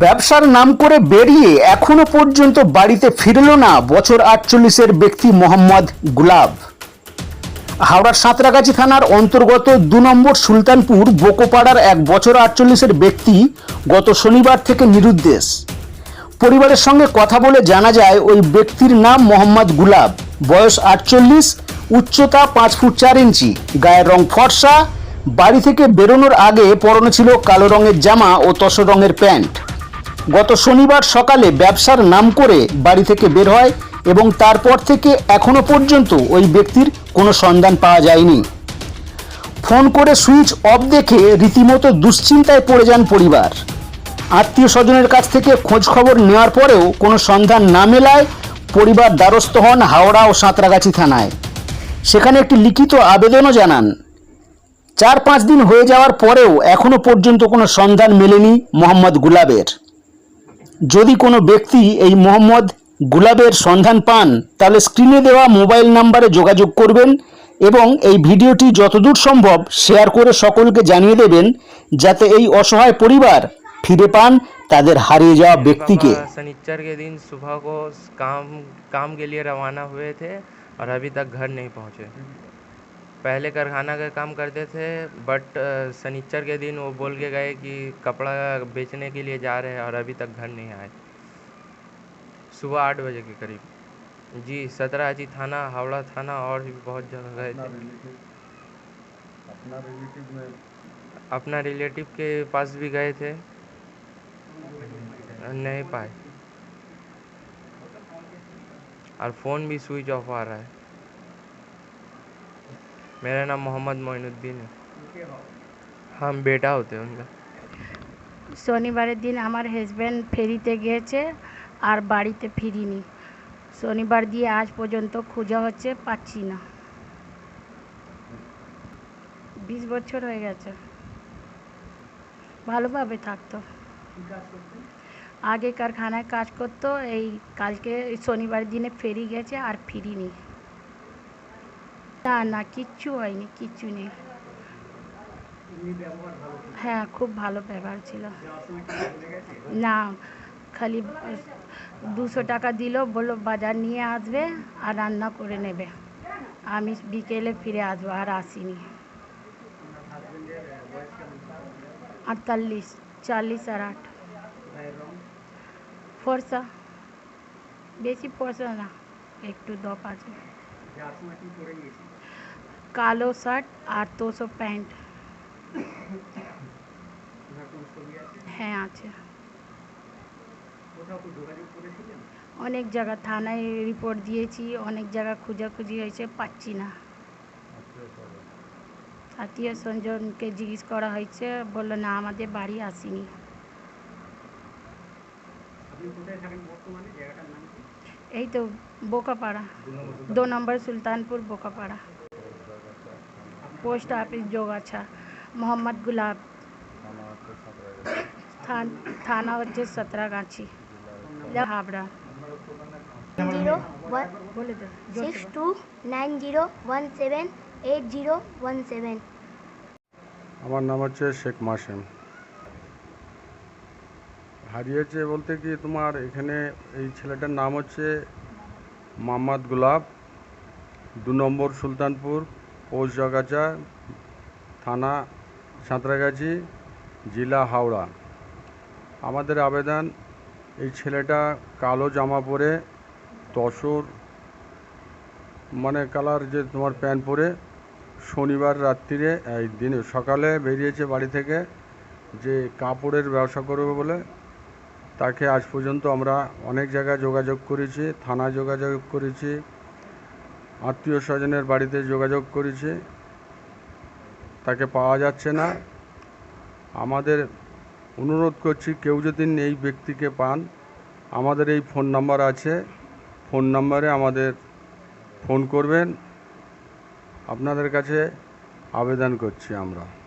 ব্যবসার নাম করে বেরিয়ে এখনও পর্যন্ত বাড়িতে ফিরল না বছর আটচল্লিশের ব্যক্তি মোহাম্মদ গুলাব। হাওড়ার সাঁতরাগাছি থানার অন্তর্গত দু নম্বর সুলতানপুর বোকোপাড়ার এক বছর আটচল্লিশের ব্যক্তি গত শনিবার থেকে নিরুদ্দেশ। পরিবারের সঙ্গে কথা বলে জানা যায়, ওই ব্যক্তির নাম মোহাম্মদ গুলাব। বয়স আটচল্লিশ, উচ্চতা পাঁচ ফুট চার ইঞ্চি, গায়ের রং ফর্সা। বাড়ি থেকে বেরোনোর আগে পরনে ছিল কালো রঙের জামা ও তসর রঙের প্যান্ট। গত শনিবার সকালে ব্যবসার নাম করে বাড়ি থেকে বের হয় এবং তারপর থেকে এখনও পর্যন্ত ওই ব্যক্তির কোনো সন্ধান পাওয়া যায়নি। ফোন করে সুইচ অফ দেখে রীতিমতো দুশ্চিন্তায় পড়ে যান পরিবার। আত্মীয় স্বজনের কাছ থেকে খোঁজ খবর নেওয়ার পরেও কোনো সন্ধান না মেলায় পরিবার দ্বারস্থ হন হাওড়া ও সাঁতরাগাছি থানায়। সেখানে একটি লিখিত আবেদনও জানান। চার পাঁচ দিন হয়ে যাওয়ার পরেও এখনও পর্যন্ত কোনো সন্ধান মেলেনি মোহাম্মদ গুলাবের। যদি কোনো ব্যক্তি এই মোহাম্মদ গুলাবের সন্ধান পান তাহলে স্ক্রিনে দেওয়া মোবাইল নাম্বারে যোগাযোগ করবেন এবং এই ভিডিওটি যতদূর সম্ভব শেয়ার করে সকলকে জানিয়ে দেবেন যাতে এই অসহায় পরিবার ফিরে পান তাদের হারিয়ে যাওয়া ব্যক্তিকে पापा शनिचर के दिन सुबह को काम काम के लिए रवाना हुए थे और अभी तक घर नहीं पहुंचे पहले कारखाना का काम करते थे बट शनिचर के दिन वो बोल के गए कि कपड़ा बेचने के लिए जा रहे हैं और अभी तक घर नहीं आए। सुबह आठ बजे के करीब। जी सतरा सतराजी थाना हावड़ा थाना और भी बहुत जगह गए थे। अपना रिलेटिव में? अपना रिलेटिव के पास भी गए थे। नहीं पाए। और फ़ोन भी स्विच ऑफ़ आ रहा है। मेरा नाम मोहम्मद मोइनुद्दीन है हम बेटा होते हैं उनका শনিবারের দিন আমার হাজব্যান্ড ফেরিতে গিয়েছে আর বাড়িতে ফিরিনি শনিবার দিয়ে আজ পর্যন্ত খোঁজা হচ্ছে পাচ্ছি না বিশ বছর হয়ে গেছে ভালোভাবে থাকতো আগে কারখানায় কাজ করতো এই কালকে শনিবার দিনে ফেরি গেছে আর ফিরিনি না না, কিচ্ছু হয়নি, কিচ্ছু নেই। হ্যাঁ খুব ভালো ব্যবহার ছিল। না, খালি দুশো টাকা দিল, বলল বাজার নিয়ে আসবে আর রান্না করে নেবে। আমি বিকেলে ফিরে আসব, আর আসিনি। আটতাল্লিশ, চাল্লিশ আর আট। ফর্সা, বেশি ফর্সা না, একটু দপ আছে। কালো শার্ট আর তোষো প্যান্ট হ্যাঁ আছে অনেক জায়গা থানায় রিপোর্ট দিয়েছি অনেক জায়গা খোঁজাখুঁজি হয়েছে পাচ্ছি না আত্মীয় স্বজনকে জিজ্ঞেস করা হয়েছে বলল না আমাদের বাড়ি আসেনি এই তো বোকাপাড়া দু নম্বর সুলতানপুর বোকাপাড়া পোস্ট অফিস যোগাছা মোহাম্মদ গুলাব থানা হচ্ছে সাঁতরাগাছি থান- থানা হচ্ছে সতরাগাছি হাবড়া জিরো ওয়ান বলে দে six two nine zero one seven eight zero one seven আমার নাম হচ্ছে শেখ মাসেম। হারিয়েছে বলতে কি তোমার এখানে এই ছেলেটার নাম হচ্ছে মোহাম্মদ গুলাব দু নম্বর সুলতানপুর পোস্ট জগাচা থানা সাঁতরাগাছি, জেলা হাওড়া। আমাদের আবেদন, এই ছেলেটা কালো জামা পরে, তসর মানে কালার যে তোমার প্যান্ট পরে, শনিবার রাত্রিরে, এই দিনে সকালে বেরিয়েছে বাড়ি থেকে, যে কাপড়ের ব্যবসা করবে বলে তাকে আজ পর্যন্ত আমরা অনেক জায়গায় যোগাযোগ করেছি, থানায় যোগাযোগ করেছি, আত্মীয় স্বজনের বাড়িতে যোগাযোগ করেছি। তাকে পাওয়া যাচ্ছে না। আমাদের অনুরোধ করছি, কেউ যদি এই ব্যক্তিকে পান, আমাদের এই ফোন নাম্বার আছে। ফোন নাম্বারে আমাদের ফোন করবেন। আপনাদের কাছে আবেদন করছি আমরা।